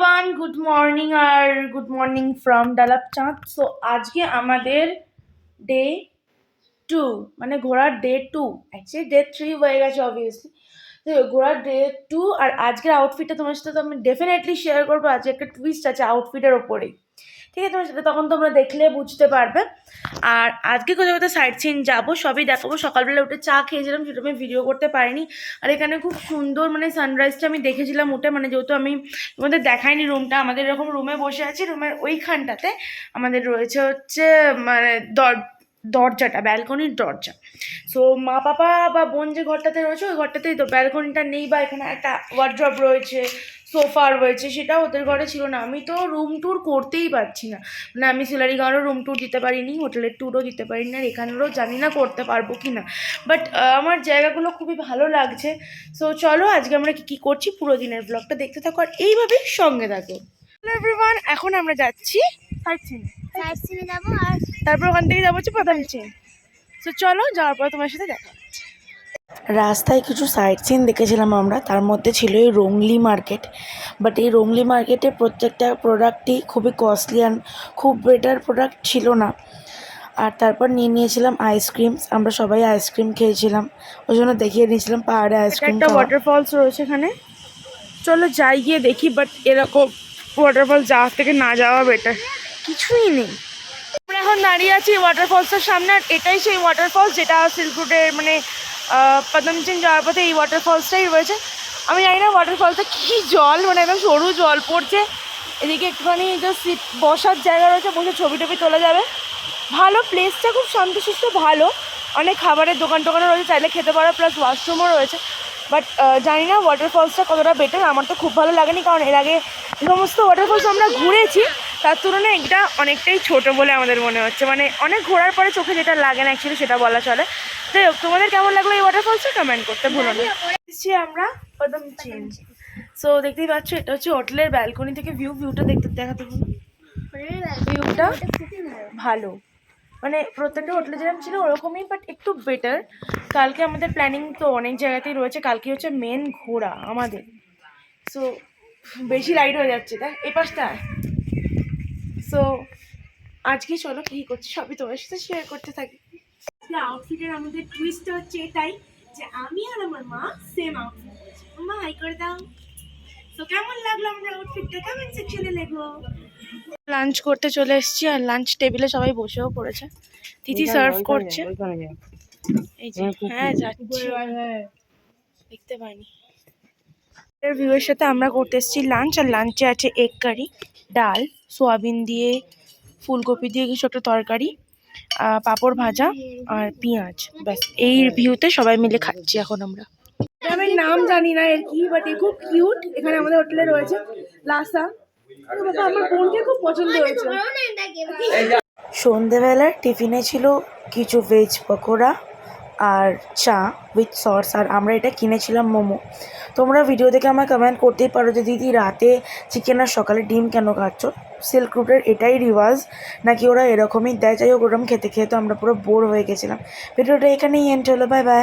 Everyone good morning R good morning from Dalap Chand so আজকে আমাদের day two মানে ঘোরার day two actually day three হয়ে গেছে অবভিয়াসলি তো ঘোরার ডে টু আর আজকের আউটফিটটা তোমার সাথে তো আমি ডেফিনেটলি শেয়ার করব। আজকে একটা টুইস্ট আছে আউটফিটের ওপরেই। ঠিক আছে তোমার সাথে? তখন তোমরা দেখলে বুঝতে পারবে। আর আজকে কোথাও কোথাও সাইড সিন যাব, সবই দেখাবো। সকালবেলা উঠে চা খেয়েছিলাম, সেটা আমি ভিডিও করতে পারিনি। আর এখানে খুব সুন্দর মানে সানরাইজটা আমি দেখেছিলাম উঠে। মানে যেহেতু আমি তোমাদের দেখাইনি রুমটা আমাদের এরকম রুমে বসে আছি। রুমের ওইখানটাতে আমাদের রয়েছে হচ্ছে মানে দর দরজাটা ব্যালকনির দরজা। সো মা পাপা বা বোন যে ঘরটাতে রয়েছে, ওই ঘরটাতেই তো ব্যালকনিটা নেই বা এখানে একটা ওয়ার্ড্রপ রয়েছে সোফা রয়েছে, সেটা ওদের ঘরে ছিল না। আমি তো রুম ট্যুর করতেই পারছি না। মানে আমি সিলারিগাঁওয়েরও রুম ট্যুর দিতে পারিনি হোটেলের ট্যুরও দিতে পারিনি, আর এখানেরও জানি না করতে পারব কি না। বাট আমার জায়গাগুলো খুবই ভালো লাগছে। সো চলো আজকে আমরা কী কী করছি পুরো দিনের ব্লগটা দেখতে থাকো, আর এইভাবেই সঙ্গে থাকো। হ্যালো এভরিওয়ান এখন আমরা যাচ্ছি সাইট সিন। তারপর ওখান থেকে যাব হচ্ছে প্রধান চেন। তো চলো যাওয়ার পর তোমার সাথে দেখা রাস্তায় কিছু সাইট সিন দেখেছিলাম আমরা তার মধ্যে ছিল এই রংলি মার্কেট বাট এই রংলি মার্কেটে প্রত্যেকটা প্রোডাক্টই খুবই কস্টলি অ্যান্ড খুব বেটার প্রোডাক্ট ছিল না। আর তারপর নিয়ে নিয়েছিলাম আইসক্রিম আমরা সবাই আইসক্রিম খেয়েছিলাম। ওই জন্য দেখিয়ে নিয়েছিলাম পাহাড়ে আইসক্রিম একটা ওয়াটারফলস রয়েছে এখানে। চলো যাই গিয়ে দেখি বাট এরকম ওয়াটারফল যাওয়ার থেকে না যাওয়া বেটার কিছুই নেই। আমরা এখন দাঁড়িয়ে আছি ওয়াটারফলসের সামনে আর এটাই সেই ওয়াটারফলস যেটা সিল্ক রুটের মানে পদমচিন যাওয়ার পথে এই ওয়াটারফলসটাই রয়েছে। আমি জানি না ওয়াটারফলসে কী জল মানে একদম সরু জল পড়ছে। এদিকে একটুখানি যে সিট বসার জায়গা রয়েছে, বসে ছবি টবি তোলা যাবে। ভালো প্লেসটা খুব শান্তশিষ্ট, ভালো। অনেক খাবারের দোকান টোকানও রয়েছে, চাইলে খেতে পারো প্লাস ওয়াশরুমও রয়েছে। বাট জানি না ওয়াটারফলসটা কতটা বেটার আমার তো খুব ভালো লাগেনি, কারণ এর আগে সমস্ত ওয়াটারফলস আমরা ঘুরেছি তার তুলনায় এটা অনেকটাই ছোট বলে আমাদের মনে হচ্ছে। মানে অনেক ঘোরার পরে চোখে যেটা লাগে না অ্যাকচুয়ালি সেটা বলা চলে। যাই হোক, তোমাদের কেমন লাগল এই ওয়াটারফলসটা কমেন্ট করতে ভুলো না। আমরা চেঞ্জ সো দেখতেই পাচ্ছ, এটা হচ্ছে হোটেলের ব্যালকনি থেকে ভিউ ভিউটা দেখতে দেখাতে ভুলো। ভিউটা ভালো। মানে প্রত্যেকটা হোটেলে যেরকম ছিল ওরকমই বাট একটু বেটার কালকে আমাদের প্ল্যানিং তো অনেক জায়গাতেই রয়েছে। কালকে হচ্ছে মেন ঘোরা আমাদের। সো বেশি লাইট হয়ে যাচ্ছে, তাই? এই পাশটা সো আজকে চলো কী করছি সবই তোমার সাথে শেয়ার করতে থাকি। আউটফিটের আমাদের টুইস্ট হচ্ছে এটাই যে আমি আর আমার মা সেম আউটফিট মা হাই করে দাও। তো কেমন লাগল আমাদের আউটফিটটা কমেন্ট সেকশনে লেখো। লাঞ্চ করতে চলে এসেছি আর লাঞ্চ টেবিলে সবাই বসেও পড়েছে। তিথি সার্ভ করছে। এই যে হ্যাঁ যাচ্ছি। দেখতে পাইনি। ভিউয়ের সাথে আমরা করতে এসেছি লাঞ্চ আর লাঞ্চে আছে এগ কারি ডাল সোয়াবিন দিয়ে ফুলকপি দিয়ে কিছু একটা তরকারি পাঁপড় ভাজা আর পেঁয়াজ। ব্যাস এই ভিউতে সবাই মিলে খাচ্ছি এখন আমরা। আমি নাম জানি না এর কি বাট এ খুব কিউট এখানে আমাদের হোটেলে রয়েছে লাসা। বাবা আমার বোনকে খুব পছন্দ হয়েছে। সন্ধেবেলার টিফিনে ছিল কিছু ভেজ পকোড়া। আর চা উইথ সস আর আমরা এটা কিনেছিলাম মোমো। তোমরা ভিডিও দেখে আমায় কমেন্ট করতেই পারো যে, দিদি, রাতে চিকেন আর সকালে ডিম কেন খাচ্ছ সিল্ক রুটের এটাই রিওয়াজ নাকি ওরা এরকমই দেয়? যাই হোক ওরকম খেতে খেয়ে তো আমরা পুরো বোর হয়ে গেছিলাম। ভিডিওটা এখানেই এন্ড হলো বাই বাই